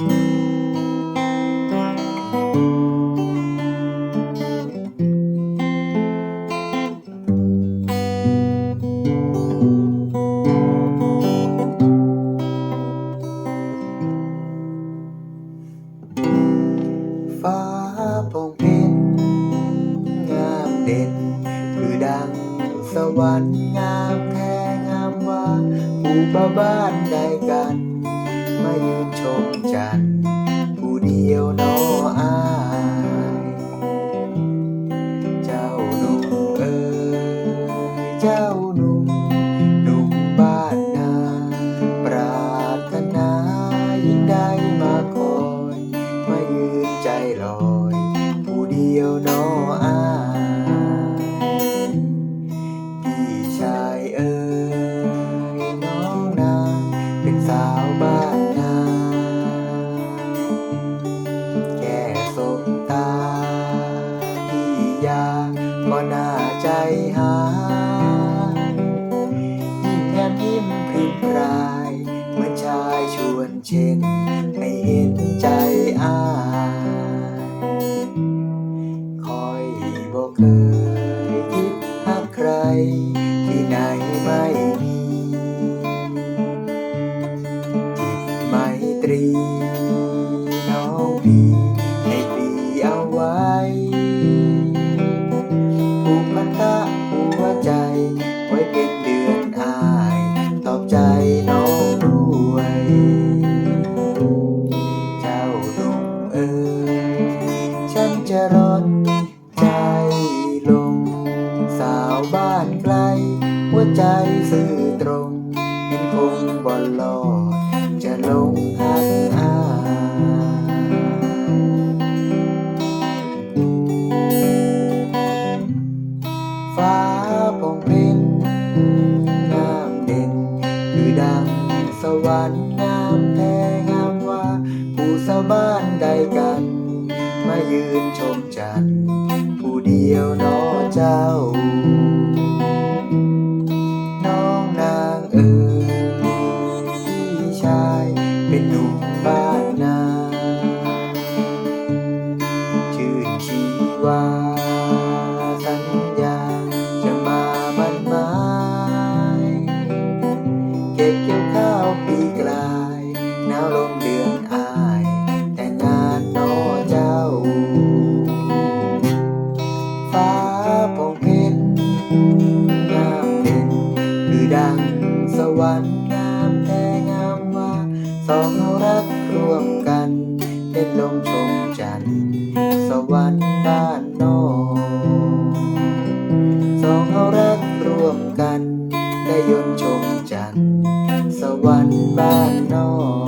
ฟ้าโปร่งเป็นงามเด่นคือดังสวรรค์งามแท้งามว่าผู้บ่าวบ้านใดกัน มายืนชมจันทร์ผู้เดียวเนออาย เจ้าหนุ่มเอ๋ยเจ้าหนุ่มหนุ่มบ้านนา ปรารถนายิ่งได้มาคอย มายืนใจลอย ผู้เดียวเนอ ตรีน้องพี่ให้พี่เอาไว้ผูกพันธะหัวใจ ไว้เป็นเดือนอาย ตอบใจน้องด้วย เจ้าหนุ่มเอ๋ยฉันจะร้อนใจลง สาวบ้านไกล หัวใจซื่อตรงเห็นคงบ่รอดจะลงหา มายืนชมจันทร์ผู้เดียวนอเจ้า สองรักร่วมกันเด็นลมชมจันทร์สวรรค์บ้านนอกสองรักร่วมกัน ได้ยนชมจันทร์สวรรค์บ้านนอก